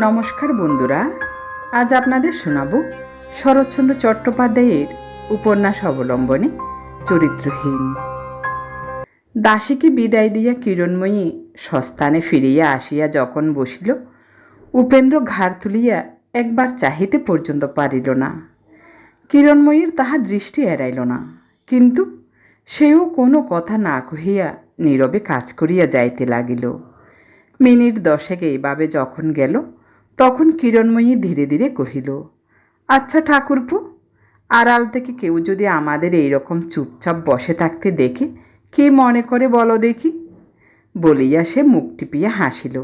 নমস্কার বন্ধুরা, আজ আপনাদের শোনাব শরৎচন্দ্র চট্টোপাধ্যায়ের উপন্যাস অবলম্বনে চরিত্রহীন। দাসীকে বিদায় দিয়া কিরণময়ী সস্তানে ফিরিয়া আসিয়া যখন বসিল, উপেন্দ্র ঘাড় তুলিয়া একবার চাহিতে পর্যন্ত পারিল না। কিরণময়ীর তাহা দৃষ্টি এড়াইল না, কিন্তু সেও কোনো কথা না কহিয়া নীরবে কাজ করিয়া যাইতে লাগিল। মিনিট দশেক এইভাবে যখন গেল তখন কিরণময়ী ধীরে ধীরে কহিল আচ্ছা ঠাকুরপু, আড়াল থেকে কেউ যদি আমাদের এইরকম চুপচাপ বসে থাকতে দেখে, কি মনে করে বলো দেখি? বলিয়া সে মুখ টিপিয়া হাসিল।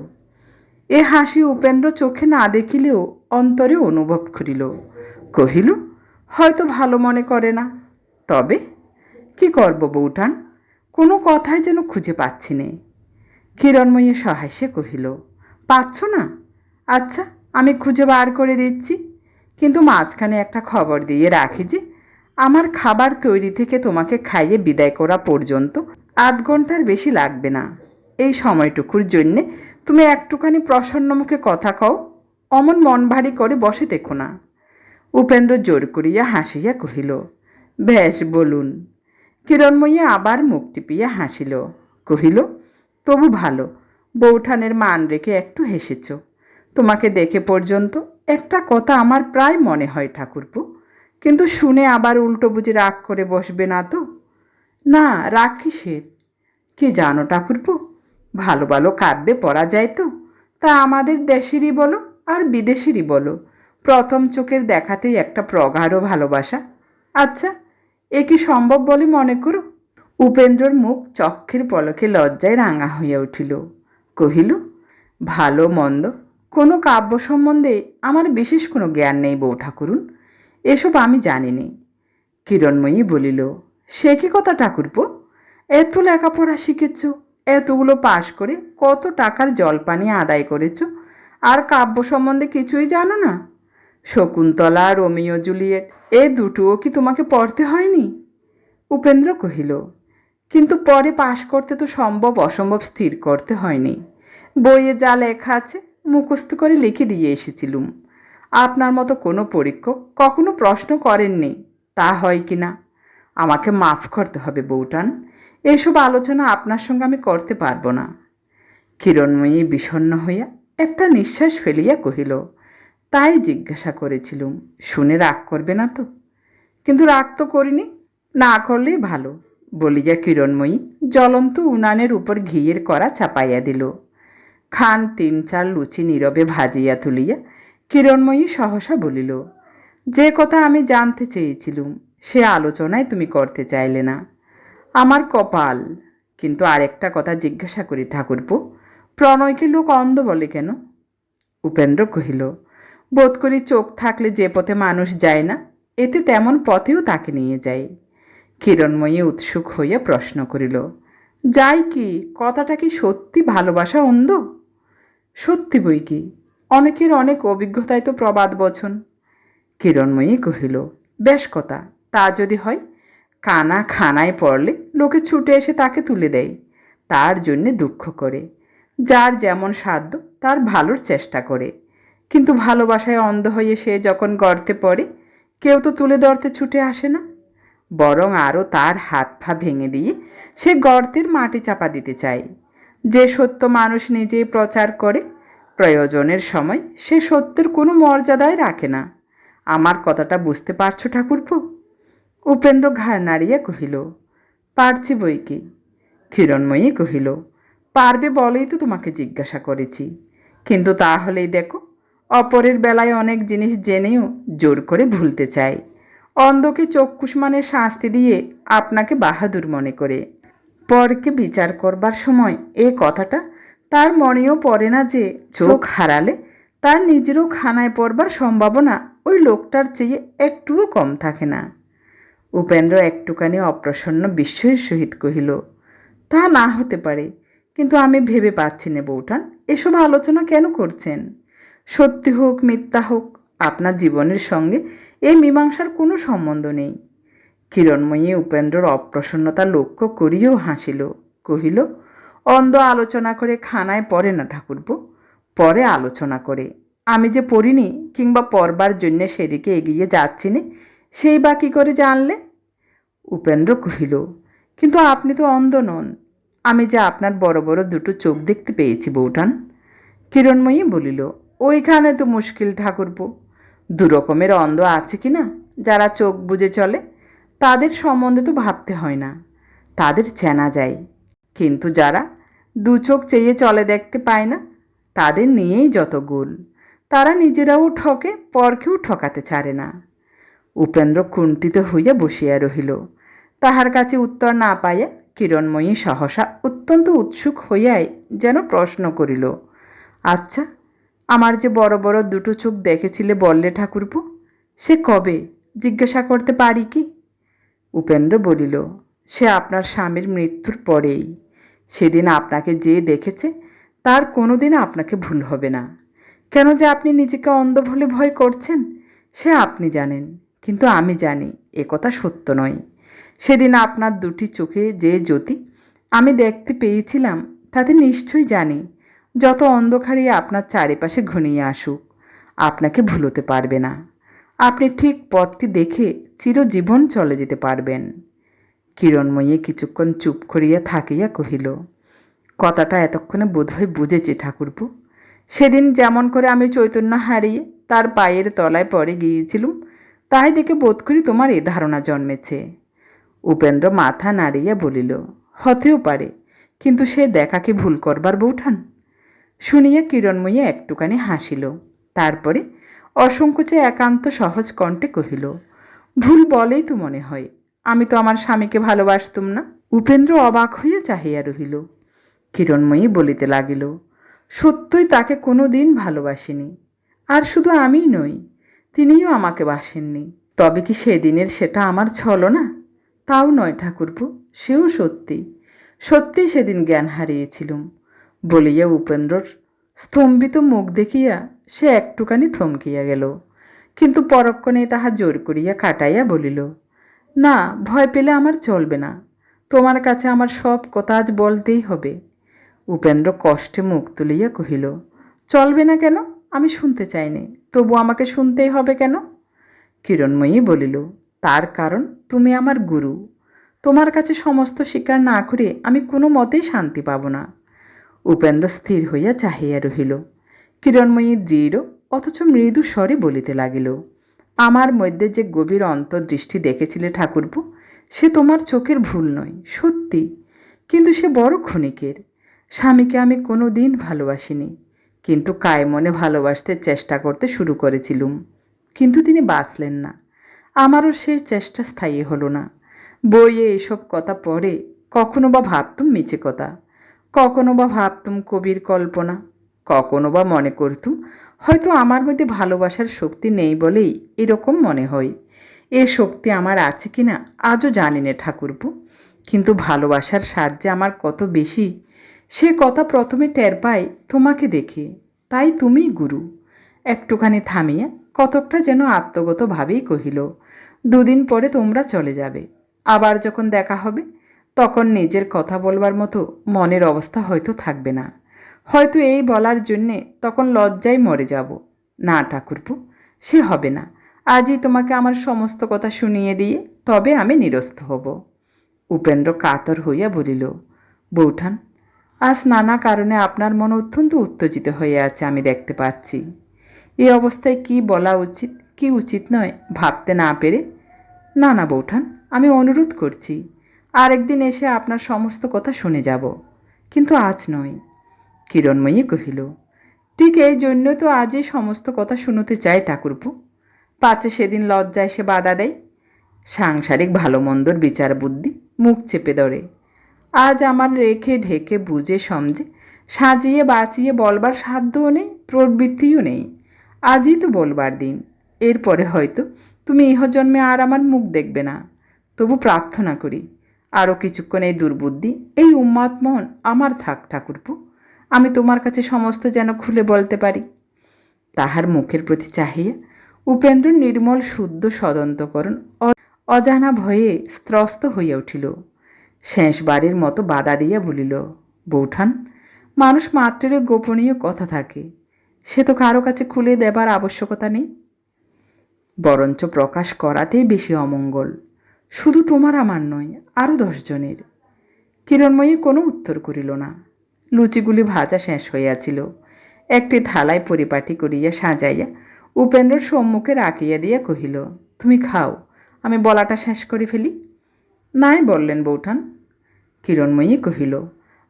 এ হাসি উপেন্দ্র চোখে না দেখিলেও অন্তরে অনুভব করিল। কহিল, হয়তো ভালো মনে করে না। তবে কি করব বউঠান কোনো কথাই যেন খুঁজে পাচ্ছি নে। কিরণময়ী সহাস্যে কহিল, পাচ্ছ না? আচ্ছা আমি খুঁজে বার করে দিচ্ছি। কিন্তু মাঝখানে একটা খবর দিয়ে রাখি যে, আমার খাবার তৈরি থেকে তোমাকে খাইয়ে বিদায় করা পর্যন্ত আধ ঘণ্টার বেশি লাগবে না। এই সময়টুকুর জন্যে তুমি একটুখানি প্রসন্ন মুখে কথা কও, অমন মন ভারী করে বসে দেখো না। উপেন্দ্র জোর করিয়া হাসিয়া কহিল, বেশ, বলুন। কিরণময়ী আবার মুখ টিপিয়া হাসিল, কহিল, তবু ভালো, বৌঠানের মান রেখে একটু হেসেছ। তোমাকে দেখে পর্যন্ত একটা কথা আমার প্রায় মনে হয় ঠাকুরপু। কিন্তু শুনে আবার উল্টো বুঝে রাগ করে বসবে না তো? না, রাগ কিসের? কি জানো ঠাকুরপো? ভালো ভালো কাব্যে পড়া যায় তো। তা আমাদের দেশেরই বলো আর বিদেশেরই বলো। প্রথম চোখের দেখাতেই একটা প্রগাঢ় ভালোবাসা। আচ্ছা এ কি সম্ভব বলে মনে করো? উপেন্দ্রর মুখ চক্ষের পলকে লজ্জায় রাঙা হইয়া উঠিল। কহিল, ভালো মন্দ। কোনো কাব্য সম্বন্ধে আমার বিশেষ কোনো জ্ঞান নেই বউ ঠাকুরুন। এসব আমি জানি নে কিরণময়ী বলিল, সে কি কথা ঠাকুরপো? এত লেখাপড়া শিখেছ, এতগুলো পাশ করে কত টাকার জলপানি আদায় করেছ, আর কাব্য সম্বন্ধে কিছুই জানো না? শকুন্তলা, রোমিও, জুলিয়েট, এ দুটোও কি তোমাকে পড়তে হয়নি? উপেন্দ্র কহিল, কিন্তু পরে পাশ করতে তো সম্ভব অসম্ভব স্থির করতে হয়নি। বইয়ে যা লেখা আছে মুখস্থ করে লিখে দিয়ে এসেছিলুম। আপনার মতো কোনো পরীক্ষক কখনো প্রশ্ন করেননি, তা হয় কি না? আমাকে মাফ করতে হবে, বউটান। এসব আলোচনা আপনার সঙ্গে আমি করতে পারব না। কিরণময়ী বিষণ্ণ হইয়া একটা নিঃশ্বাস ফেলিয়া কহিল, তাই জিজ্ঞাসা করেছিলুম, শুনে রাগ করবে না তো? কিন্তু রাগ তো করিনি, না করলেই ভালো। বলিয়া কিরণময়ী জ্বলন্ত উনানের উপর ঘিয়ের করা চাপাইয়া দিল। খান তিন চার লুচি নীরবে ভাজিয়া তুলিয়া কিরণময়ী সহসা বলিল, যে কথা আমি জানতে চেয়েছিলুম, সে আলোচনায় তুমি করতে চাইলে না। আমার কপাল। কিন্তু আরেকটা কথা জিজ্ঞাসা করি ঠাকুরপো, প্রণয়কে লোক অন্ধ বলে কেন? উপেন্দ্র কহিল, বোধ করি চোখ থাকলে যে পথে মানুষ যায় না, এতে তেমন পথেও তাকে নিয়ে যায় কিরণময়ী উৎসুক হইয়া প্রশ্ন করিল, যাই কি, কথাটা কি সত্যি ভালোবাসা অন্ধ? সত্যি বই কি? অনেকের অনেক অভিজ্ঞতায় তো প্রবাদ বচন। কিরণময়ী কহিল, বেশ কথা, তা যদি হয়, কানা খানায় পড়লে লোকে ছুটে এসে তাকে তুলে দেয়। তার জন্যে দুঃখ করে। যার যেমন সাধ্য, তার ভালোর চেষ্টা করে। কিন্তু ভালোবাসায় অন্ধ হয়ে সে যখন গর্তে পড়ে, কেউ তো তুলে ধরতে ছুটে আসে না। বরং আরও তার হাত পা ভেঙে দিয়ে সে গর্তের মাটি চাপা দিতে চায়। যে সত্য মানুষ নিজেই প্রচার করে, প্রয়োজনের সময় সে সত্যের কোনো মর্যাদায় রাখে না। আমার কথাটা বুঝতে পারছ, ঠাকুরপো? উপেন্দ্র ঘাড় নাড়িয়া কহিল, পারছি বই কি? কিরণময়ী কহিল, পারবে বলেই তো তোমাকে জিজ্ঞাসা করেছি। কিন্তু তাহলেই দেখো, অপরের বেলায় অনেক জিনিস জেনেও জোর করে ভুলতে চায় অন্ধকে চক্ষুষ্মানের শাস্তি দিয়ে আপনাকে বাহাদুর মনে করে। পরকে বিচার করবার সময় এ কথাটা তার মনেও পড়ে না যে চোখ হারালে তার নিজেরও খানায় পড়বার সম্ভাবনা ওই লোকটার চেয়ে একটুও কম থাকে না। উপেন্দ্র একটুখানি অপ্রসন্ন বিস্ময়ের সহিত কহিল তা না হতে পারে কিন্তু আমি ভেবে পাচ্ছি না বউঠান এসব আলোচনা কেন করছেন? সত্যি হোক মিথ্যা হোক আপনার জীবনের সঙ্গে এই মীমাংসার কোনো সম্বন্ধ নেই। কিরণময়ী উপেন্দ্রর অপ্রসন্নতা লক্ষ্য করিয়েও হাসিল, কহিল, অন্ধ আলোচনা করে খানায় পড়ে না ঠাকুরপো, পরে আলোচনা করে। আমি যে পড়িনি কিংবা পড়বার জন্যে সেদিকে এগিয়ে যাচ্ছি না, সেই বা কী করে জানলে? উপেন্দ্র কহিল, কিন্তু আপনি তো অন্ধ নন। আমি যে আপনার বড় বড় দুটো চোখ দেখতে পেয়েছি, বৌঠান। কিরণময়ী বলিল, ওইখানে তো মুশকিল ঠাকুরপো। দু রকমের অন্ধ আছে কি না যারা চোখ বুজে চলে তাদের সম্বন্ধে তো ভাবতে হয় না। তাদের চেনা যায়। কিন্তু যারা দু চোখ চেয়ে চলে দেখতে পায় না, তাদের নিয়েই যত গোল। তারা নিজেরাও ঠকে, পরকেও ঠকাতে ছাড়ে না। উপেন্দ্র কুণ্ঠিত হইয়া বসিয়া রহিল। তাহার কাছে উত্তর না পাইয়া কিরণময়ী সহসা অত্যন্ত উৎসুক হইয়াই যেন প্রশ্ন করিল আচ্ছা আমার যে বড় বড় দুটো চোখ দেখেছিলে বললে ঠাকুরপো, সে কবে? জিজ্ঞাসা করতে পারি কি? উপেন্দ্র বলিল, সে আপনার স্বামীর মৃত্যুর পরেই। সেদিন আপনাকে যে দেখেছে, তার কোনোদিন আপনাকে ভুল হবে না। কেন যে আপনি নিজেকে অন্ধ বলে ভয় করছেন, সে আপনি জানেন। কিন্তু আমি জানি একথা সত্য নয়। সেদিন আপনার দুটি চোখে যে জ্যোতি আমি দেখতে পেয়েছিলাম, তাতে নিশ্চয়ই জানি, যত অন্ধকারই আপনার চারিপাশে ঘনিয়ে আসুক, আপনাকে ভুলোতে পারবে না। আপনি ঠিক পথটি দেখে চিরজীবন চলে যেতে পারবেন। কিরণময়ী কিছুক্ষণ চুপ করিয়া থাকিয়া কহিল, কথাটা এতক্ষণে বোধহয় বুঝেছি ঠাকুরপো। সেদিন যেমন করে আমি চৈতন্য হারিয়ে তার পায়ের তলায় পরে গিয়েছিলুম, তাই দেখে বোধ করি তোমার এ ধারণা জন্মেছে। উপেন্দ্র মাথা নাড়িয়া বলিল, হতেও পারে, কিন্তু সে দেখা কি ভুল করবার বৌঠান? শুনিয়া কিরণময়ী একটুখানি হাসিল, তারপরে অসংকোচে একান্ত সহজ কণ্ঠে কহিল, ভুল বলেই তো মনে হয়, আমি তো আমার স্বামীকে ভালোবাসতুম না উপেন্দ্র অবাক হইয়া চাহিয়া রহিল। কিরণময়ী বলিতে লাগিল, সত্যই তাকে কোনো দিন ভালোবাসিনি, আর শুধু আমিই নই, তিনিও আমাকে বাসেননি। তবে কি সেদিনের সেটা আমার ছলনা? তাও নয় ঠাকুরপু, সেও সত্যি। সত্যি সেদিন জ্ঞান হারিয়েছিলুম, বলিয়া উপেন্দ্রর স্তম্ভিত মুখ দেখিয়া সে একটুখানি থমকিয়া গেল, কিন্তু পরক্ষণে তাহা জোর করিয়া কাটাইয়া বলিল, না, ভয় পেলে আমার চলবে না, তোমার কাছে আমার সব কথা আজ বলতেই হবে। উপেন্দ্র কষ্টে মুখ তুলিয়া কহিল, চলবে না কেন? আমি শুনতে চাইনি তবু আমাকে শুনতেই হবে কেন? কিরণময়ী বলিল, তার কারণ তুমি আমার গুরু, তোমার কাছে সমস্ত স্বীকার না করে আমি কোনো মতেই শান্তি পাব না। উপেন্দ্র স্থির হইয়া চাহিয়া রহিল। কিরণময়ী দৃঢ়, অথচ মৃদু স্বরে বলিতে লাগিল, আমার মধ্যে যে গভীর অন্তর্দৃষ্টি দেখেছিলে ঠাকুরপো, সে তোমার চোখের ভুল নয়, সত্যি। কিন্তু সে বড় ক্ষণিকের। স্বামীকে আমি কোনো দিন ভালোবাসিনি, কিন্তু কায় মনে ভালোবাসতে চেষ্টা করতে শুরু করেছিলুম। কিন্তু তিনি বাঁচলেন না। আমারও সে চেষ্টা স্থায়ী হলো না। বইয়ে এসব কথা পড়ে কখনো বা ভাবতুম মিছে কথা। কখনো বা ভাবতুম কবির কল্পনা, কখনো বা মনে করতুম, হয়তো আমার মধ্যে ভালোবাসার শক্তি নেই বলেই এরকম মনে হয়। এ শক্তি আমার আছে কি না আজও জানি না ঠাকুরপো, কিন্তু ভালোবাসার সাহায্যে আমার কত বেশি, সে কথা প্রথমে টের পাই তোমাকে দেখে, তাই তুমি গুরু। একটুখানি থামিয়া কতকটা যেন আত্মগতভাবেই কহিল, দুদিন পরে তোমরা চলে যাবে, আবার যখন দেখা হবে তখন নিজের কথা বলবার মতো মনের অবস্থা হয়তো থাকবে না। হয়তো এই বলার জন্যে তখন লজ্জায় মরে যাব। না, ঠাকুরপু, সে হবে না। আজই তোমাকে আমার সমস্ত কথা শুনিয়ে দিয়ে তবে আমি নিরস্ত হব। উপেন্দ্র কাতর হইয়া বলিল, বৌঠান, আজ নানা কারণে আপনার মন অত্যন্ত উত্তেজিত হয়ে আছে, আমি দেখতে পাচ্ছি। এই অবস্থায় কি বলা উচিত, কি উচিত নয় ভাবতে না পেরে? না না, বৌঠান, আমি অনুরোধ করছি। আরেকদিন এসে আপনার সমস্ত কথা শুনে যাব। কিন্তু আজ নয়। কিরণময়ী কহিল, ঠিক এই জন্য তো আজই সমস্ত কথা শুনতে চাই ঠাকুরপু। পাছে সেদিন লজ্জায় সে বাধা দেয়। সাংসারিক ভালো মন্দর বিচার বুদ্ধি মুখ চেপে ধরে। আজ আমার রেখে ঢেকে বুঝে সমঝে, সাজিয়ে বাঁচিয়ে বলবার সাধ্যও নেই, প্রবৃত্তিও নেই। আজই তো বলবার দিন। এরপরে হয়তো তুমি ইহজন্মে আর আমার মুখ দেখবে না। তবু প্রার্থনা করি আরও কিছুক্ষণ এই দুর্বুদ্ধি, এই উন্মাদ মন, আমার থাক ঠাকুরপু, আমি তোমার কাছে সমস্ত যেন খুলে বলতে পারি। তাহার মুখের প্রতি চাহিয়া উপেন্দ্র নির্মল শুদ্ধ সদন্তকরণ অজানা ভয়ে স্ত্রস্ত হইয়া উঠিল। শেষবারের মতো বাধা দিয়া বলিল, বৌঠান, মানুষ মাত্রের গোপনীয় কথা থাকে। সে তো কারও কাছে খুলে দেবার আবশ্যকতা নেই। বরঞ্চ প্রকাশ করাতেই বেশি অমঙ্গল। শুধু তোমার আমার নয় আরও দশজনের। কিরণময়ী কোনো উত্তর করিল না। লুচিগুলি ভাজা শেষ হইয়াছিল। একটি থালায় পরিপাটি করিয়া সাজাইয়া উপেন্দ্রর সম্মুখে রাখিয়া দিয়া কহিল, তুমি খাও, আমি বলাটা শেষ করে ফেলি। নাই, বললেন বৌঠান। কিরণময়ী কহিল,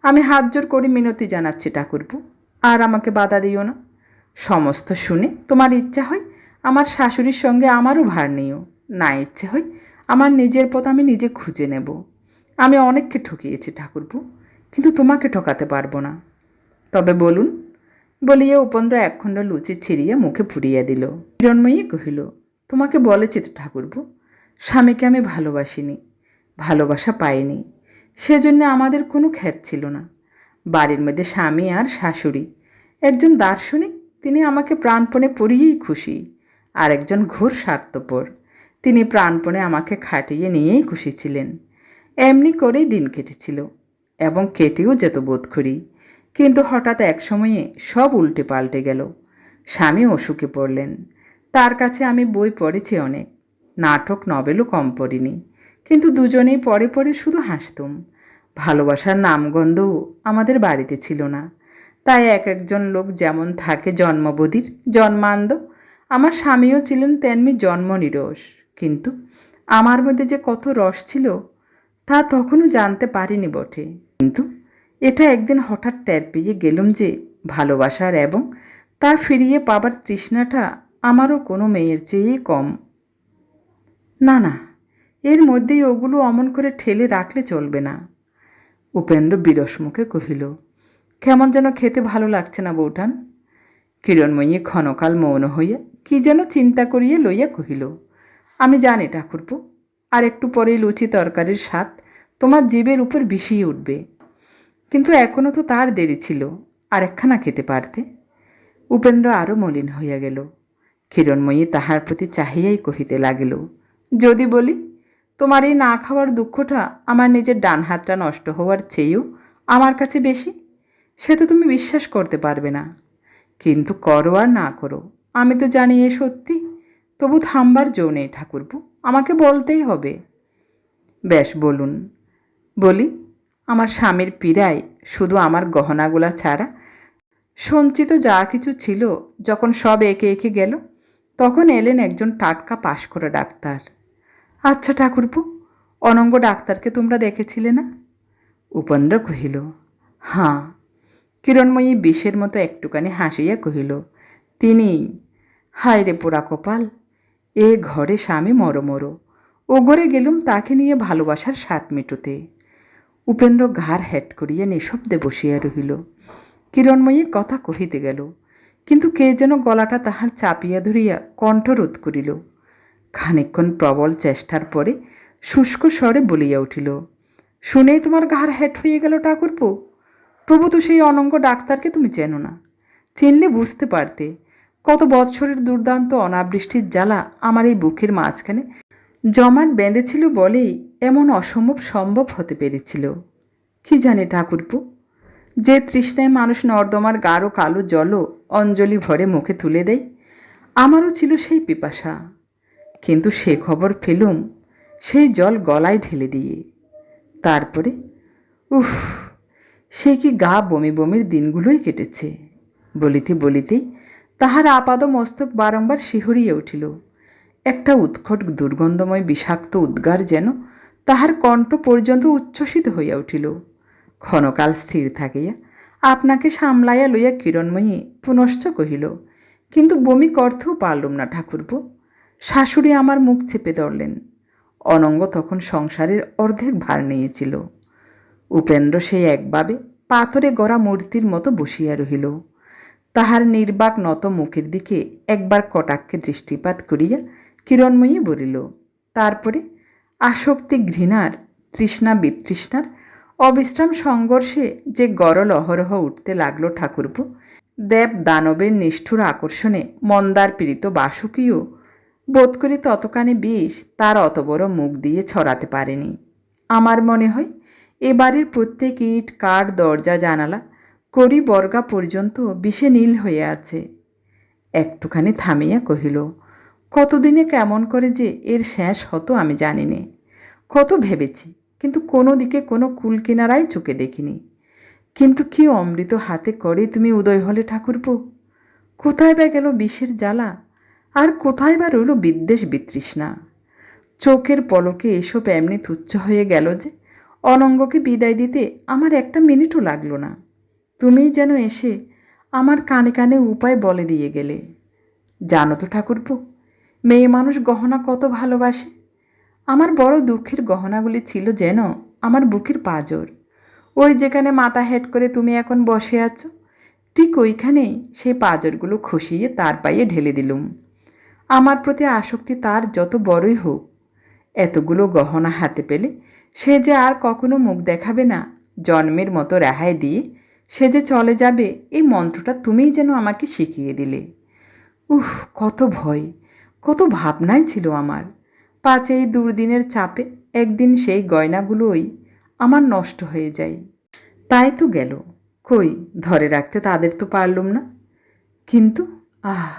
আমি হাত জোর করে মিনতি জানাচ্ছি ঠাকুরপু, আর আমাকে বাধা দিও না। সমস্ত শুনে তোমার ইচ্ছা হয় আমার শাশুড়ির সঙ্গে আমারও ভার নিও। না ইচ্ছে হয় আমার নিজের পথ আমি নিজে খুঁজে নেব। আমি অনেককে ঠকিয়েছি, ঠাকুরপু, কিন্তু তোমাকে ঠকাতে পারব না। তবে বলুন, বলিয়া উপেন্দ্র একখণ্ড লুচি ছিঁড়িয়া মুখে ফুরিয়ে দিল। হিরণময়ী কহিল, তোমাকে বলেছি তো ঠাকুরপু, স্বামীকে আমি ভালোবাসিনি, ভালোবাসা পাইনি। সেজন্য আমাদের কোনো খ্যাত ছিল না। বাড়ির মধ্যে স্বামী আর শাশুড়ি। একজন দার্শনিক, তিনি আমাকে প্রাণপণে পড়িয়েই খুশি। আর একজন ঘোর স্বার্থপর। তিনি প্রাণপণে আমাকে খাটিয়ে নিয়েই খুশি ছিলেন। এমনি করেই দিন কেটেছিল এবং কেটেও যেত বোধ করি কিন্তু হঠাৎ এক সময়ে সব উল্টে পাল্টে গেল। স্বামী অসুখে পড়লেন। তার কাছে আমি বই পড়েছি অনেক। নাটক নভেলও কম পড়িনি। কিন্তু দুজনেই পরে পরে শুধু হাসতুম। ভালোবাসার নামগন্ধও আমাদের বাড়িতে ছিল না। তাই এক একজন লোক যেমন থাকে জন্মবধির, জন্মান্ধ, আমার স্বামীও ছিলেন তেমনি জন্ম নিরস কিন্তু আমার মধ্যে যে কত রস ছিল, তা তখনও জানতে পারিনি বটে। কিন্তু এটা একদিন হঠাৎ ট্যার পেয়ে গেলুম যে ভালোবাসার এবং তা ফিরিয়ে পাবার তৃষ্ণাটা আমারও কোনো মেয়ের চেয়েই কম। না না, এর মধ্যেই ওগুলো অমন করে ঠেলে রাখলে চলবে না। উপেন্দ্র বিরস মুখে কহিল, কেমন যেন খেতে ভালো লাগছে না বৌঠান কিরণময়ী ক্ষণকাল মৌন হইয়া কি যেন চিন্তা করিয়া লইয়া কহিল আমি জানি ঠাকুরপু, আর একটু পরেই লুচি তরকারির স্বাদ তোমার জীবের উপর বিষিয়ে উঠবে। কিন্তু এখনও তো তার দেরি ছিল, আর একখানা খেতে পারতে? উপেন্দ্র আরও মলিন হইয়া গেল। কিরণময়ী তাহার প্রতি চাহিয়াই কহিতে লাগিল, যদি বলি, তোমার এই না খাওয়ার দুঃখটা আমার নিজের ডান হাতটা নষ্ট হওয়ার চেয়েও আমার কাছে বেশি? সে তো তুমি বিশ্বাস করতে পারবে না। কিন্তু করো আর না করো, আমি তো জানি এ সত্যি তবু থামবার জো নেই ঠাকুরপু, আমাকে বলতেই হবে। বেশ, বলুন। বলি, আমার স্বামীর পীড়ায় শুধু আমার গহনাগুলা ছাড়া সঞ্চিত যা কিছু ছিল, যখন সব একে একে গেল, তখন এলেন একজন টাটকা পাশ করা ডাক্তার। আচ্ছা ঠাকুরপু, অনঙ্গ ডাক্তারকে তোমরা দেখেছিলে না? উপেন্দ্র কহিল, হাঁ। কিরণময়ী বিষের মতো একটুখানি হাসিয়া কহিল তিনি হায় রে পোড়া কপাল এ ঘরে স্বামী মরো মরো ও ঘরে গেলুম তাকে নিয়ে ভালোবাসার স্বাদ মেটোতে। উপেন্দ্র ঘাড় হ্যাট করিয়া নিঃশব্দে বসিয়া রহিল। কিরণময়ী কথা কহিতে গেল, কিন্তু কে যেন গলাটা তাহার চাপিয়া ধরিয়া কণ্ঠরোধ করিল। খানিক্ষণ প্রবল চেষ্টার পরে শুষ্ক স্বরে বলিয়া উঠিল, শুনেই তোমার ঘাড় হ্যাট হয়ে গেল ঠাকুরপো। তবু তো সেই অনঙ্গ ডাক্তারকে তুমি চেনো না। চিনলে বুঝতে পারতে কত বৎসরের দুর্দান্ত অনাবৃষ্টির জ্বালা আমার এই বুকের মাঝখানে? জমাট বেঁধেছিল বলেই এমন অসম্ভব সম্ভব হতে পেরেছিল। কি জানে ঠাকুরপু? যে তৃষ্ণায় মানুষ নর্দমার গাঢ় কালো জলও অঞ্জলি ভরে মুখে তুলে দেয়, আমারও ছিল সেই পিপাসা। কিন্তু সে খবর ফেলুম, সেই জল গলায় ঢেলে দিয়ে। তারপরে, উফ, সে কি গা বমি বমির দিনগুলোই কেটেছে, বলিতে বলিতেই তাহার আপাদ মস্তক বারংবার শিহরিয়ে উঠিল। একটা উৎকট দুর্গন্ধময় বিষাক্ত উদ্গার যেন তাহার কণ্ঠ পর্যন্ত উচ্ছ্বসিত হইয়া উঠিল। ক্ষণকাল স্থির থাকিয়া আপনাকে সামলাইয়া লইয়া কিরণময়ী পুনশ্চ কহিল, কিন্তু বমি করতেও পারলুম না ঠাকুরপো। শাশুড়ি আমার মুখ চেপে ধরলেন। অনঙ্গ তখন সংসারের অর্ধেক ভার নিয়েছিল। উপেন্দ্র সেই একভাবে পাথরে গড়া মূর্তির মতো বসিয়া রহিল। তাহার নির্বাক নত মুখের দিকে একবার কটাক্ষে দৃষ্টিপাত করিয়া কিরণময়ী বলিল, তারপরে আসক্তি ঘৃণার, তৃষ্ণা বিতৃষ্ণার, অবিশ্রাম সংঘর্ষে যে গরল অহরহ উঠতে লাগল ঠাকুরপো, দেব দানবের নিষ্ঠুর আকর্ষণে মন্দার পীড়িত বাসুকীও বোধ করি ততখানি বিষ তার অত বড় মুখ দিয়ে ছড়াতে পারেনি। আমার মনে হয় এ বাড়ির প্রত্যেক ইট, কাঠ, দরজা, জানালা কড়ি বর্গা পর্যন্ত বিষে নীল হয়ে আছে। একটুখানি থামিয়া কহিল, কতদিনে কেমন করে যে এর শেষ হতো আমি জানি নে কত ভেবেছি, কিন্তু কোনো দিকে কোনো কুল কিনারাই চোখে দেখিনি। কিন্তু কি অমৃত হাতে করে তুমি উদয় হলে ঠাকুরপো? কোথায় বা গেল বিষের জ্বালা? আর কোথায় বা রইল বিদ্বেষ বিতৃষ্ণা? চোখের পলকে এসব এমনি তুচ্ছ হয়ে গেল যে, অনঙ্গকে বিদায় দিতে আমার একটা মিনিটও লাগল না। তুমিই যেন এসে আমার কানে কানে উপায় বলে দিয়ে গেলে। জানো তো ঠাকুরপো, মেয়ে মানুষ গহনা কত ভালোবাসে। আমার বড় দুঃখের গহনাগুলি ছিল যেন আমার বুকের পাজর। ওই যেখানে মাথা হেট করে তুমি এখন বসে আছো, ঠিক ওইখানেই সেই পাজরগুলো খসিয়ে তার পায়ে ঢেলে দিলুম। আমার প্রতি আসক্তি তার যত বড়ই হোক, এতগুলো গহনা হাতে পেলে সে যে আর কখনো মুখ দেখাবে না, জন্মের মতো রেহাই দিয়ে সে যে চলে যাবে, এই মন্ত্রটা তুমিই যেন আমাকে শিখিয়ে দিলে। উহ কত ভয়, কত ভাবনাই ছিল আমার। পাছে এই দুর্দিনের চাপে একদিন সেই গয়নাগুলোই আমার নষ্ট হয়ে যায়। তাই তো গেল। কই, ধরে রাখতে তাদের তো পারলুম না। কিন্তু, আহ,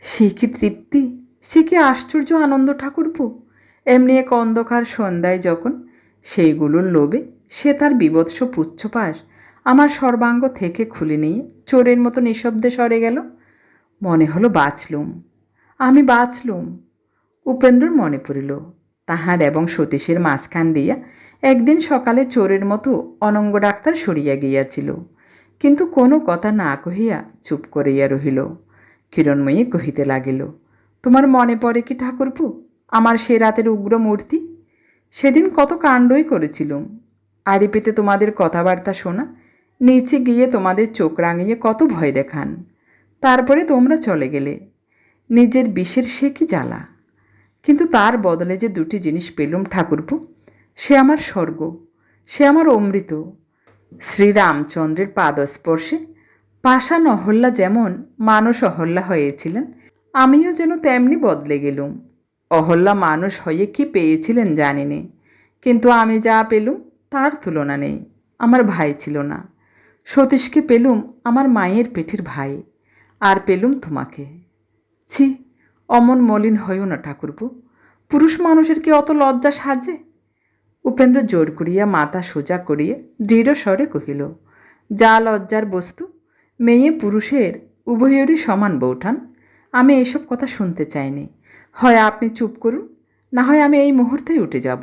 সে কি তৃপ্তি, সে কি আশ্চর্য আনন্দ ঠাকুরপো? এমনি এক অন্ধকার সন্ধ্যায় যখন সেইগুলোর লোভে সে তার বিবৎস পুচ্ছপাশ আমার সর্বাঙ্গ থেকে খুলে নিয়ে চোরের মতো নিঃশব্দে সরে গেল। মনে হলো বাঁচলুম। আমি বাঁচলুম। উপেন্দ্রর মনে পড়িল, তাহার এবং সতীশের মাঝখান দিয়া একদিন সকালে চোরের মতো অনঙ্গ ডাক্তার সরিয়া গিয়াছিল। কিন্তু কোনো কথা না কহিয়া চুপ করিয়া রহিল। কিরণময়ী কহিতে লাগিল, তোমার মনে পড়ে কি ঠাকুরপু, আমার সে রাতের উগ্র মূর্তি? সেদিন কত কাণ্ডই করেছিলুম। আড়ি পেতে তোমাদের কথাবার্তা শোনা নিচে গিয়ে তোমাদের চোখ রাঙিয়ে কত ভয় দেখান। তারপরে তোমরা চলে গেলে। নিজের বিষের সে কি জ্বালা? কিন্তু তার বদলে যে দুটি জিনিস পেলুম ঠাকুরপু, সে আমার স্বর্গ, সে আমার অমৃত। শ্রীরামচন্দ্রের পাদস্পর্শে পাষাণ অহল্যা যেমন মানুষ অহল্যা হয়েছিলেন, আমিও যেন তেমনি বদলে গেলুম। অহল্যা মানুষ হয়ে কি পেয়েছিলেন জানি নে, কিন্তু আমি যা পেলুম তার তুলনা নেই, আমার ভাই ছিল না। সতীশকে পেলুম আমার মায়ের পেটের ভাই, আর পেলুম তোমাকে। ছি, অমন মলিন হইও না ঠাকুরপু। পুরুষ মানুষের কি অত লজ্জা সাজে? উপেন্দ্র জোর করিয়া মাথা সোজা করিয়া দৃঢ় স্বরে কহিল, যা লজ্জার বস্তু, মেয়ে পুরুষের উভয়েরই সমান বৌঠান। আমি এসব কথা শুনতে চাইনি। হয় আপনি চুপ করুন, না হয় আমি এই মুহূর্তেই উঠে যাব।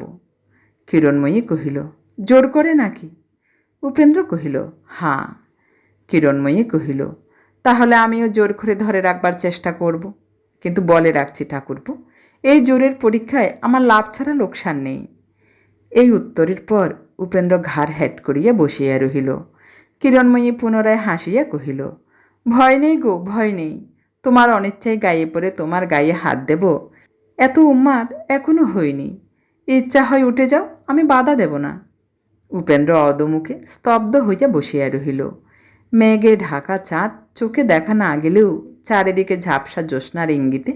কিরণময়ী কহিল, জোর করে নাকি? উপেন্দ্র কহিল, হাঁ। কিরণময়ী কহিল, তাহলে আমিও জোর করে ধরে রাখবার চেষ্টা করব। কিন্তু বলে রাখছি ঠাকুরপো, এই জোরের পরীক্ষায় আমার লাভ ছাড়া লোকসান নেই। এই উত্তরের পর উপেন্দ্র ঘাড় হ্যাট করিয়া বসিয়া রহিল। কিরণময়ী পুনরায় হাসিয়া কহিল, ভয় নেই গো, ভয় নেই। তোমার অনিচ্ছায় গায়ে পড়ে তোমার গায়ে হাত দেব। এত উন্মাদ এখনও হয়নি ইচ্ছা হয় উঠে যাও, আমি বাধা দেব না। উপেন্দ্র অদমুখে স্তব্ধ হইয়া বসিয়া রহিল। মেঘে ঢাকা চাঁদ চোখে দেখা না গেলেও চারিদিকে ঝাপসা জ্যোৎস্নার ইঙ্গিতে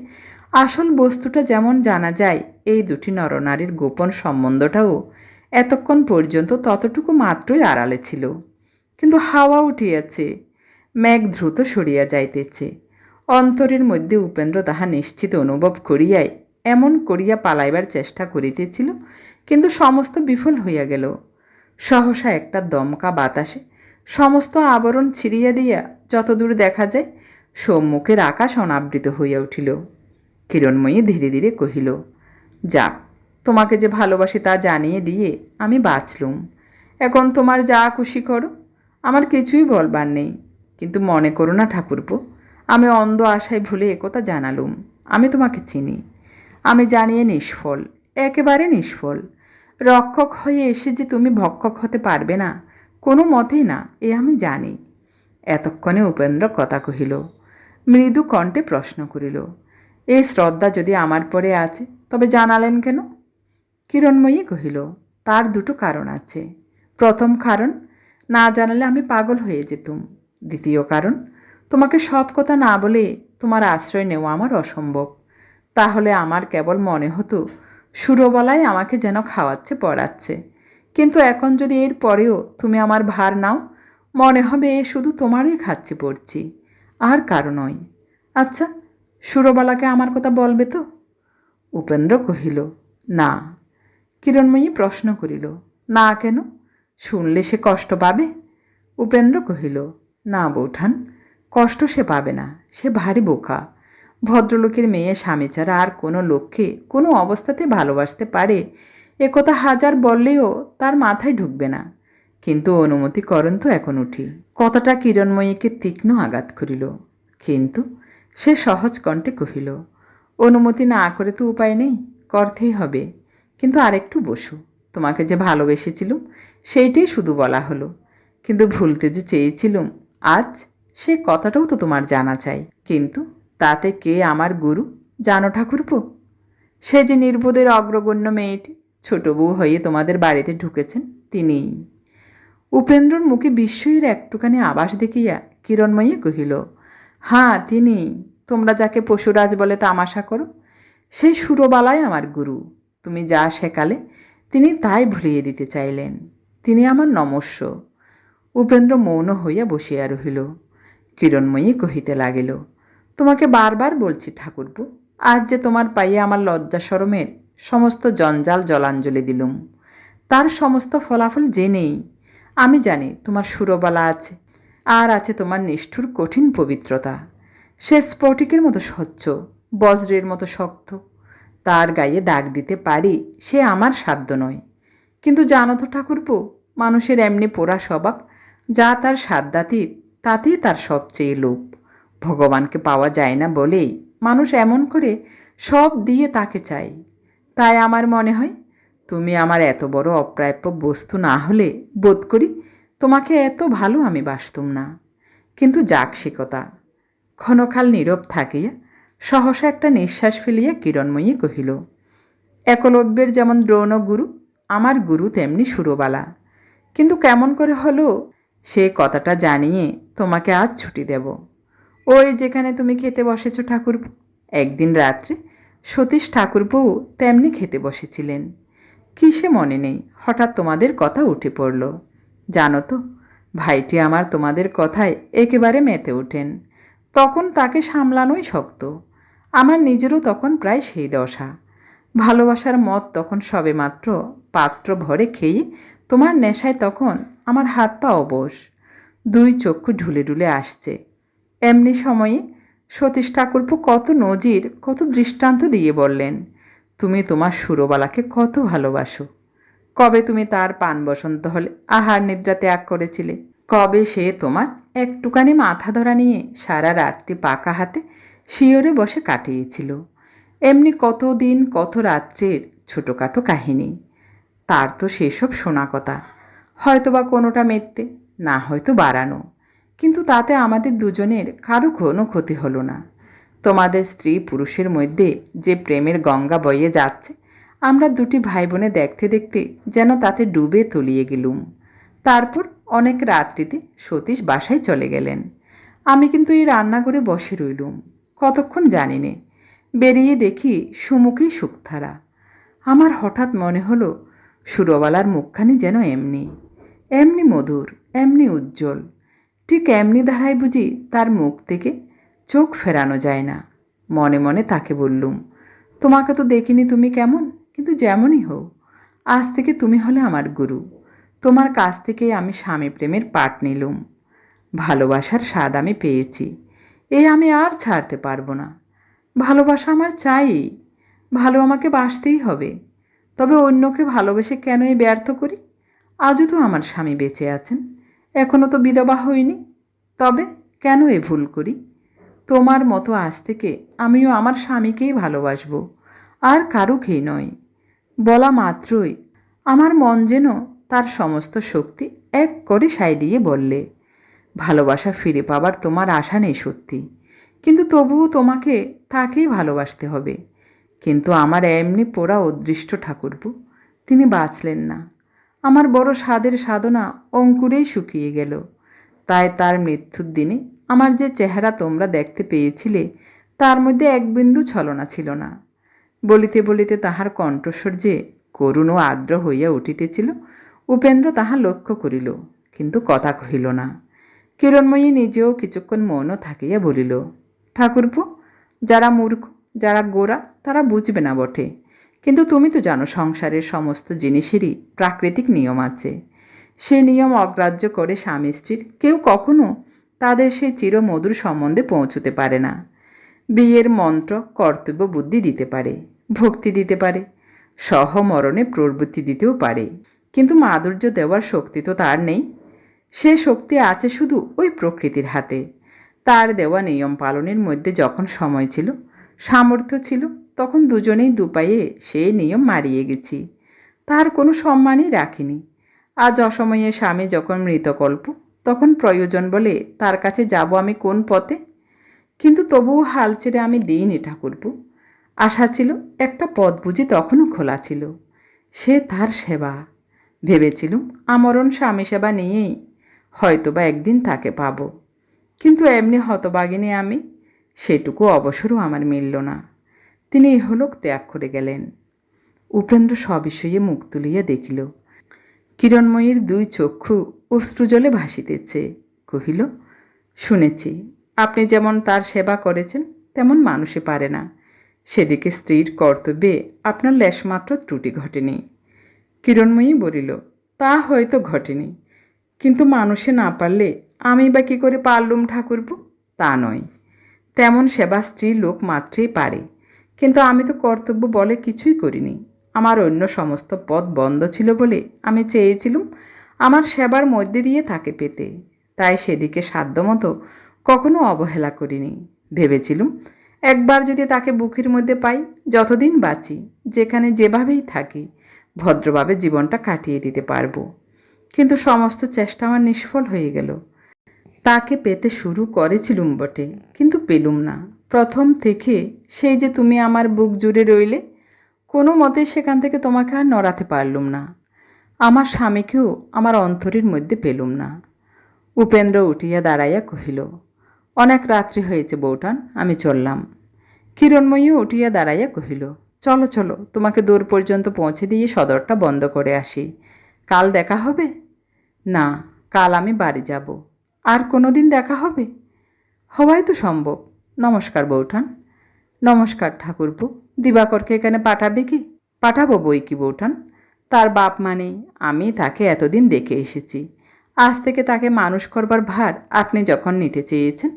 আসল বস্তুটা যেমন জানা যায়, এই দুটি নরনারীর গোপন সম্বন্ধটাও এতক্ষণ পর্যন্ত ততটুকু মাত্রই আড়ালে ছিল। কিন্তু হাওয়া উঠিয়াছে, মেঘ দ্রুত সরিয়া যাইতেছে। অন্তরের মধ্যে উপেন্দ্র তাহা নিশ্চিত অনুভব করিয়াই এমন করিয়া পালাইবার চেষ্টা করিতেছিল, কিন্তু সমস্ত বিফল হইয়া গেল। সহসা একটা দমকা বাতাসে সমস্ত আবরণ ছিঁড়িয়া দিয়া যতদূর দেখা যায়, সম্মুখের আকাশ অনাবৃত হইয়া উঠিল। কিরণময়ী ধীরে ধীরে কহিল যাক তোমাকে যে ভালোবাসি তা জানিয়ে দিয়ে আমি বাঁচলুম। এখন তোমার যা খুশি করো, আমার কিছুই বলবার নেই। কিন্তু মনে করো না ঠাকুরপো, আমি অন্ধ আশায় ভুলে একথা জানালুম। আমি তোমাকে চিনি। আমি জানিয়ে নিষ্ফল, একেবারে নিষ্ফল। রক্ষক হয়ে এসে যে তুমি ভক্ষক হতে পারবে না, কোনো মতেই না, এ আমি জানি। এতক্ষণে উপেন্দ্র কথা কহিল। মৃদু কণ্ঠে প্রশ্ন করিল, এ শ্রদ্ধা যদি আমার পরে আছে, তবে জানালেন কেন? কিরণময়ী কহিল, তার দুটো কারণ আছে। প্রথম কারণ, না জানালে আমি পাগল হয়ে যেতুম। দ্বিতীয় কারণ, তোমাকে সব কথা না বলে তোমার আশ্রয় নেওয়া আমার অসম্ভব। তাহলে আমার কেবল মনে হতো সুরবলায় আমাকে যেন খাওয়াচ্ছে, পড়াচ্ছে। কিন্তু এখন যদি এর পরেও তুমি আমার ভার নাও, মনে হবে এ শুধু তোমারই খাচ্ছি, পড়ছি। আর কারও নয়। আচ্ছা সুরবালাকে আমার কথা বলবে তো? উপেন্দ্র কহিল, না। কিরণময়ী প্রশ্ন করিল, না কেন? শুনলে সে কষ্ট পাবে? উপেন্দ্র কহিল, না বৌঠান, কষ্ট সে পাবে না, সে ভারী বোকা। ভদ্রলোকের মেয়ে স্বামী ছাড়া আর কোনো লোককে কোনো অবস্থাতে ভালোবাসতে পারে? এ কথা হাজার বললেও তার মাথায় ঢুকবে না। কিন্তু অনুমতি করণ তো এখন উঠি। কথাটা কিরণময়ীকে তীক্ষ্ণ আঘাত করিল। কিন্তু সে সহজ কণ্ঠে কহিল, অনুমতি না করে তো উপায় নেই, করতেই হবে। কিন্তু আরেকটু বসু। তোমাকে যে ভালোবেসেছিলুম, সেইটাই শুধু বলা হলো। কিন্তু ভুলতে যে চেয়েছিলুম, আজ সে কথাটাও তো তোমার জানা চাই। কিন্তু তাতে কে আমার গুরু? জানো ঠাকুরপো? সে যে নির্বোধের অগ্রগণ্য মেয়েটি, ছোট বউ হয়ে তোমাদের বাড়িতে ঢুকেছেন তিনিই। উপেন্দ্রর মুখে বিস্ময়ের একটুখানি আভাস দেখিয়া কিরণময়ী কহিল হ্যাঁ তিনি, তোমরা যাকে পশুরাজ বলে তামাশা করো সেই সুরবালাই আমার গুরু। তুমি যা শেখালে, তিনি তাই ভুলিয়ে দিতে চাইলেন। তিনি আমার নমস্য। উপেন্দ্র মৌন হইয়া বসিয়া রহিল। কিরণময়ী কহিতে লাগিল তোমাকে বারবার বলছি, ঠাকুরপু, আজ যে তোমার পাইয়ে আমার লজ্জা সরমের সমস্ত জঞ্জাল জলাঞ্জলি দিলুম। তার সমস্ত ফলাফল জেনেই আমি জানি তোমার সুরবালা আছে, আর আছে তোমার নিষ্ঠুর কঠিন পবিত্রতা। সে স্ফটিকের মতো স্বচ্ছ, বজ্রের মতো শক্ত, তার গায়ে দাগ দিতে পারি সে আমার সাধ্য নয়। কিন্তু জানো তো ঠাকুরপো, মানুষের এমনি পোড়া স্বভাব, যা তার সাধ্যাতীত, তাতেই তার সবচেয়ে লোভ ভগবানকে পাওয়া যায় না বলেই মানুষ এমন করে সব দিয়ে তাকে চাই তাই আমার মনে হয়, তুমি আমার এত বড় অপ্রাপ্য বস্তু না হলে বোধ করি তোমাকে এত ভালো আমি বাসতুম না। কিন্তু যাক কথা, ক্ষণকাল নীরব থাকিয়া সহসা একটা নিঃশ্বাস ফেলিয়া কিরণময়ী কহিল, একলব্যের যেমন দ্রোণ গুরু, আমার গুরু তেমনি সুরবালা। কিন্তু কেমন করে হলো, সে কথাটা জানিয়ে তোমাকে আজ ছুটি দেব। ওই যেখানে তুমি খেতে বসেছ ঠাকুর একদিন রাত্রে সতীশ ঠাকুরবউ তেমনি খেতে বসেছিলেন। কিসে মনে নেই, হঠাৎ তোমাদের কথা উঠে পড়ল। জানো তো, ভাইটি আমার তোমাদের কথায় একেবারে মেতে ওঠেন। তখন তাকে সামলানোই শক্ত। আমার নিজেরও তখন প্রায় সেই দশা। ভালোবাসার মত তখন সবেমাত্র পাত্র ভরে খেয়ে তোমার নেশায় তখন আমার হাত পা অবশ। দুই চক্ষু ঢুলে ঢুলে আসছে। এমনি সময়ে সতীশ ঠাকুরপো কত নজির, কত দৃষ্টান্ত দিয়ে বললেন, তুমি তোমার সুরবালাকে কত ভালোবাসো। কবে তুমি তার পান বসন্ত হলে আহার নিদ্রা ত্যাগ করেছিলে? কবে সে তোমার একটুখানি মাথা ধরা নিয়ে সারা রাত্রি পাকা হাতে শিওরে বসে কাটিয়েছিল? এমনি কত দিন, কত রাত্রের ছোটোখাটো কাহিনী। তার তো সেসব শোনা কথা। হয়তোবা কোনোটা মিথ্যে, না হয়তো বাড়ানো। কিন্তু তাতে আমাদের দুজনের কারও কোনো ক্ষতি হলো না। তোমাদের স্ত্রী পুরুষের মধ্যে যে প্রেমের গঙ্গা বয়ে যাচ্ছে, আমরা দুটি ভাই বোনে দেখতে দেখতে যেন তাতে ডুবে তলিয়ে গেলুম। তারপর অনেক রাত্রিতে সতীশ বাসায় চলে গেলেন। আমি কিন্তু এই রান্নাঘরে বসে রইলুম, কতক্ষণ জানি নে। বেরিয়ে দেখি সুমুখেই সুখধারা আমার হঠাৎ মনে হলো সুরবালার মুখখানি যেন এমনি। এমনি মধুর, এমনি উজ্জ্বল। ঠিক এমনি ধারায় বুঝি তার মুখ থেকে চোখ ফেরানো যায় না। মনে মনে তাকে বললুম, তোমাকে তো দেখিনি তুমি কেমন? কিন্তু যেমনই হও আজ থেকে তুমি হলে আমার গুরু। তোমার কাছ থেকে আমি স্বামী প্রেমের পাঠ নিলুম। ভালোবাসার স্বাদ আমি পেয়েছি, এ আমি আর ছাড়তে পারব না। ভালোবাসা আমার চাই, ভালো আমাকে বাসতেই হবে। তবে অন্যকে ভালোবেসে কেন এই ব্যর্থ করি? আজও তো আমার স্বামী বেঁচে আছেন। এখনও তো বিধবা হইনি। তবে কেন এ ভুল করি? তোমার মতো আজ থেকে আমিও আমার স্বামীকেই ভালোবাসবো, আর কারুকেই নয়। বলা মাত্রই আমার মন যেন তার সমস্ত শক্তি এক করে সাই দিয়ে বললে, ভালোবাসা ফিরে পাবার তোমার আশা নেই সত্যি। কিন্তু তবুও তোমাকে তাকেই ভালোবাসতে হবে। কিন্তু আমার এমনি পোড়া অদৃষ্ট ঠাকুরপু, তিনি বাঁচলেন না। আমার বড় স্বাদের সাধনা অঙ্কুরেই শুকিয়ে গেল। তাই তার মৃত্যুর দিনে আমার যে চেহারা তোমরা দেখতে পেয়েছিলে, তার মধ্যে এক বিন্দু ছলনা ছিল না। বলিতে বলিতে তাহার কণ্ঠস্বর যে করুণ ও আর্দ্র হইয়া উঠিতেছিল, উপেন্দ্র তাহা লক্ষ্য করিল, কিন্তু কথা কহিল না। কিরণময়ী নিজেও কিছুক্ষণ মৌন থাকিয়া বলিল, ঠাকুরপো, যারা মূর্খ, যারা গোরা তারা বুঝবে না বটে কিন্তু তুমি তো জানো সংসারের সমস্ত জিনিসেরই প্রাকৃতিক নিয়ম আছে। সে নিয়ম অগ্রাহ্য করে স্বামী স্ত্রীর কেউ কখনো তাদের সেই চিরমধুর সম্বন্ধে পৌঁছতে পারে না। বিয়ের মন্ত্র, কর্তব্য, বুদ্ধি দিতে পারে, ভক্তি দিতে পারে, সহমরণে প্রবৃত্তি দিতেও পারে। কিন্তু মাধুর্য দেওয়ার শক্তি তো তার নেই। সে শক্তি আছে শুধু ওই প্রকৃতির হাতে। তার দেওয়া নিয়ম পালনের মধ্যে যখন সময় ছিল, সামর্থ্য ছিল তখন দুজনেই দুপায়ে সেই নিয়ম মারিয়ে গেছি। তার কোনো সম্মানই রাখিনি। আজ অসময়ে স্বামী যখন মৃতকল্প, তখন প্রয়োজন বলে তার কাছে যাব আমি কোন পথে? কিন্তু তবুও হাল ছেড়ে আমি দিইনি ঠাকুরপু আশা ছিল একটা পথ বুঝি তখনও খোলা ছিল। সে তার সেবা। ভেবেছিলুম আমরণ স্বামী সেবা নিয়েই হয়তোবা একদিন তাকে পাব। কিন্তু এমনি হতবাগিনী আমি, সেটুকু অবসরও আমার মিলল না। তিনি ইহলোক ত্যাগ করে গেলেন। উপেন্দ্র সবিষয়ে মুখ তুলিয়া দেখিল, কিরণময়ীর দুই চক্ষু অশ্রুজলে ভাসিতেছে। কহিল, শুনেছি, আপনি যেমন তার সেবা করেছেন, তেমন মানুষে পারে না। সেদিকে স্ত্রীর কর্তব্যে আপনার লেশমাত্র ত্রুটি ঘটেনি। কিরণময়ী বলিল, তা হয়তো ঘটেনি। কিন্তু মানুষে না পারলে আমি বা কী করে পারলুম ঠাকুরপো? তা নয়। তেমন সেবা স্ত্রী লোক মাত্রেই পারে। কিন্তু আমি তো কর্তব্য বলে কিছুই করিনি। আমার অন্য সমস্ত পথ বন্ধ ছিল বলে আমি চেয়েছিলুম আমার সেবার মধ্যে দিয়ে তাকে পেতে। তাই সেদিকে সাধ্যমতো কখনো অবহেলা করিনি। ভেবেছিলুম, একবার যদি তাকে বুকের মধ্যে পাই, যতদিন বাঁচি, যেখানে যেভাবেই থাকি, ভদ্রভাবে জীবনটা কাটিয়ে দিতে পারব। কিন্তু সমস্ত চেষ্টা আমার নিষ্ফল হয়ে গেল। তাকে পেতে শুরু করেছিলুম বটে, কিন্তু পেলুম না। প্রথম থেকে সেই যে তুমি আমার বুক জুড়ে রইলে, কোনো মতে সেখান থেকে তোমাকে আর নড়াতে পারলুম না। আমার স্বামীকেও আমার অন্তরের মধ্যে পেলুম না। উপেন্দ্র উঠিয়া দাঁড়াইয়া কহিল, অনেক রাত্রি হয়েছে বৌঠান আমি চললাম। কিরণময়ীও উঠিয়া দাঁড়াইয়া কহিল, চলো চলো, তোমাকে দূর পর্যন্ত পৌঁছে দিয়ে সদরটা বন্ধ করে আসি। কাল দেখা হবে? না, কাল আমি বাড়ি যাব। আর কোনো দিন দেখা হবে? হওয়াই তো সম্ভব। নমস্কার বৌঠান। নমস্কার ঠাকুরপু। দিবাকরকে এখানে পাঠাবে কি? পাঠাবো বই কি বৌঠান? তার বাপ মানে আমি তাকে এতদিন দেখে এসেছি। আজ থেকে তাকে মানুষ করবার ভার আপনি যখন নিতে চেয়েছেন,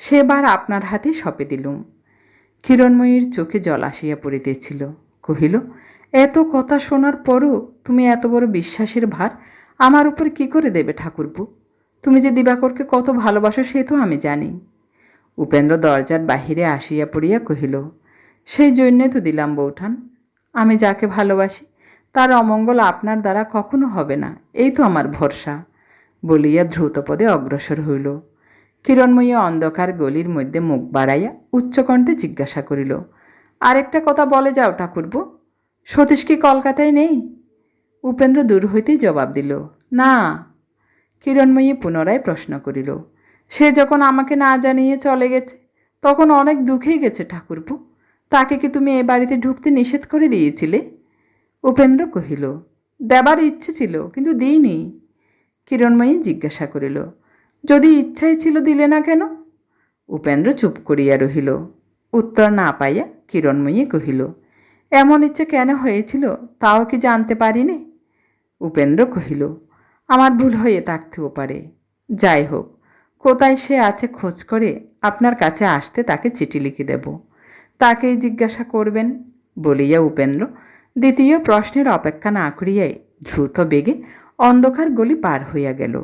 সেবার আপনার হাতে সঁপে দিলুম। কিরণময়ীর চোখে জল আসিয়া পড়িতেছিল। কহিল, এত কথা শোনার পরও তুমি এত বড় বিশ্বাসের ভার আমার উপর কি করে দেবে ঠাকুরপু? তুমি যে দিবাকরকে কত ভালোবাসো সে তো আমি জানি। উপেন্দ্র দরজার বাহিরে আসিয়া পড়িয়া কহিল, সেই জন্যে তো দিলাম বৌঠান। আমি যাকে ভালোবাসি, তার অমঙ্গল আপনার দ্বারা কখনো হবে না। এই তো আমার ভরসা। বলিয়া দ্রুতপদে অগ্রসর হইল। কিরণময়ী অন্ধকার গলির মধ্যে মুখ বাড়াইয়া উচ্চকণ্ঠে জিজ্ঞাসা করিল, আরেকটা কথা বলে যাও ঠাকুরব সতীশ কি কলকাতায় নেই? উপেন্দ্র দূর হইতেই জবাব দিল, না। কিরণময়ী পুনরায় প্রশ্ন করিল সে যখন আমাকে না জানিয়ে চলে গেছে, তখন অনেক দুঃখেই গেছে ঠাকুরপু। তাকে কি তুমি এ বাড়িতে ঢুকতে নিষেধ করে দিয়েছিলে? উপেন্দ্র কহিল, দেবার ইচ্ছে ছিল, কিন্তু দিইনি। কিরণময়ী জিজ্ঞাসা করিল, যদি ইচ্ছাই ছিল দিলে না কেন? উপেন্দ্র চুপ করিয়া রহিল। উত্তর না পাইয়া কিরণময়ী কহিল, এমন ইচ্ছে কেন হয়েছিল, তাও কি জানতে পারিনি? উপেন্দ্র কহিল, আমার ভুল হয়ে থাকতেও পারে। যাই হোক কোথায় সে আছে খোঁজ করে আপনার কাছে আসতে তাকে চিঠি লিখে দেব। তাকেই জিজ্ঞাসা করবেন, বলিয়া উপেন্দ্র দ্বিতীয় প্রশ্নের অপেক্ষা না করিয়াই দ্রুত বেগে অন্ধকার গলি পার হইয়া গেল।